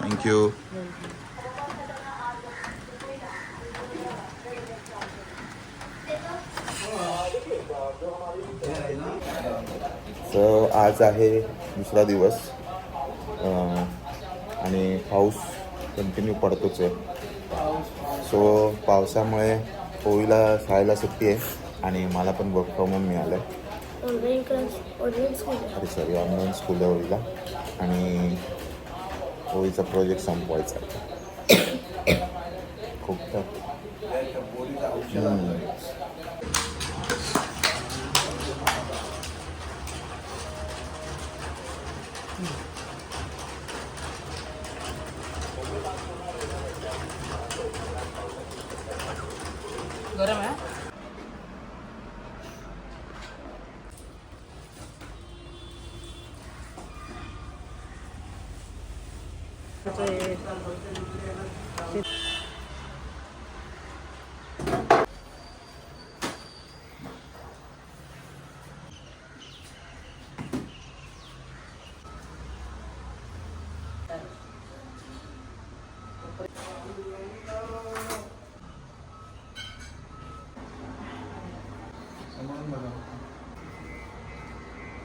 Thank you तर आज आहे दुसरा दिवस. आणि पाऊस कंटिन्यू पडतोच आहे. सो पावसामुळे होळीला शाळेला सुट्टी आहे आणि मला पण वर्क फ्रॉम होम मिळालं आहे ऑनलाईन स्कूल. अरे सॉरी ऑनलाईन स्कूल आहे ओळीला आणि ओळीचा प्रोजेक्ट संपवायचा आहे. खूप तर Mm-hmm.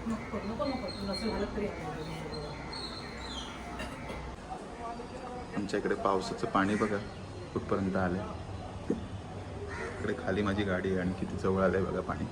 नको नको नको नसेल झालं तरी आमच्या इकडे पावसाचं पाणी बघा कुठपर्यंत आलं इकडे खाली माझी गाडी आहे आणि किती जवळ आहे बघा पाणी.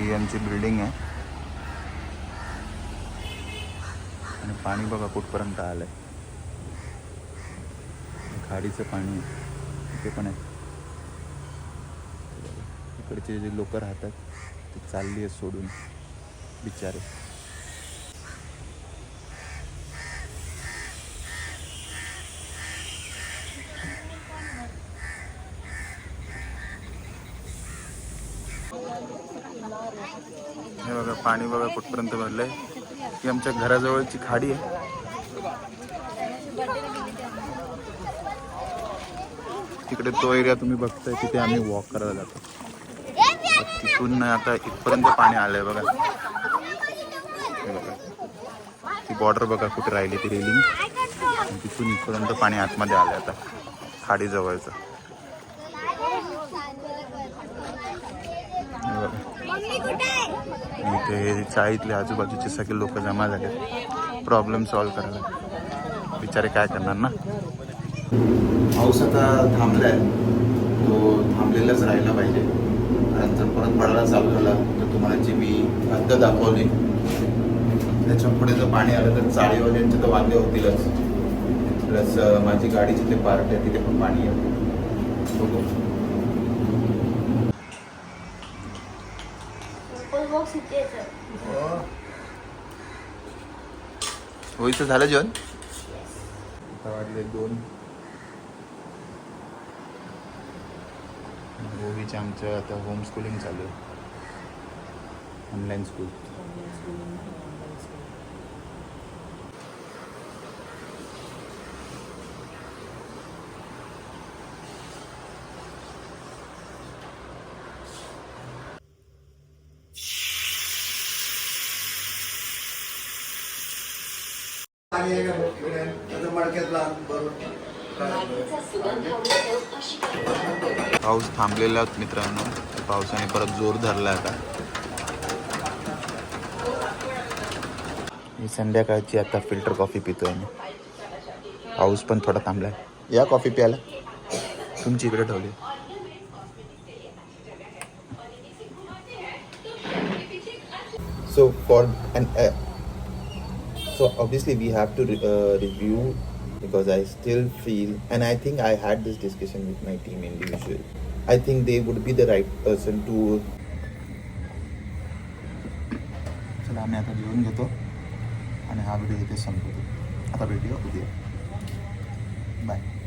ही आमची बिल्डिंग आहे. आणि पाणी बघा कुठपर्यंत आलं आहे खाडीचं पाणी आहे. पण आहे. इकडचे जे लोक राहतात ते चालली आहेत सोडून. बिचारे. पाणी बघा कुठपर्यंत भरलंय. ही आमच्या घराजवळची खाडी आहे. तिकडे तो एरिया तुम्ही बघताय तिथे आम्ही वॉक करायला जातो. तिथून आता इथपर्यंत पाणी आलंय बघा. बघा. ती बॉर्डर बघा कुठे राहिली ती रेलिंग तिथून इथपर्यंत पाणी आतमध्ये आलंय आता खाडी जवळचं. बघा. इथे चाळीतले आजूबाजूचे सगळे लोक जमा झाले प्रॉब्लेम सॉल्व्ह करायला. बिचारे काय करणार ना? पाऊस आता थांबलाय. तो थांबलेलाच राहिला पाहिजे. कारण जर परत पडायला चालू झाला. तर तुम्हाला जी मी हद्द दाखवली त्याच्या पुढे जर पाणी आलं तर चाळीवाल्यांचे तर वांदे होतीलच. प्लस माझी गाडीची जिथे पार्ट आहे तिथे पण पाणी आहे बघू बॉक्स इथे येतं होईचं झालं जेवण? आता वाजले दोन. गोवीचे आमचं आता होम स्कूलिंग चालू आहे. ऑनलाईन स्कूल पाणी आहे का इकडे त्याचं बरोबर पाऊस थांबलेला आहे मित्रांनो. पावसाने परत जोर धरला आता. मी संध्याकाळची आता फिल्टर कॉफी पितोय मी. पाऊस पण थोडा थांबलाय. या कॉफी प्यायला. तुमची इकडे ठेवली. So for and so obviously we have to re- uh, review because I still feel, and I think I had this discussion with my team individually. I think they would be the right person to. आणि हा video इथे संपवतो आता भेटूया उद्या bye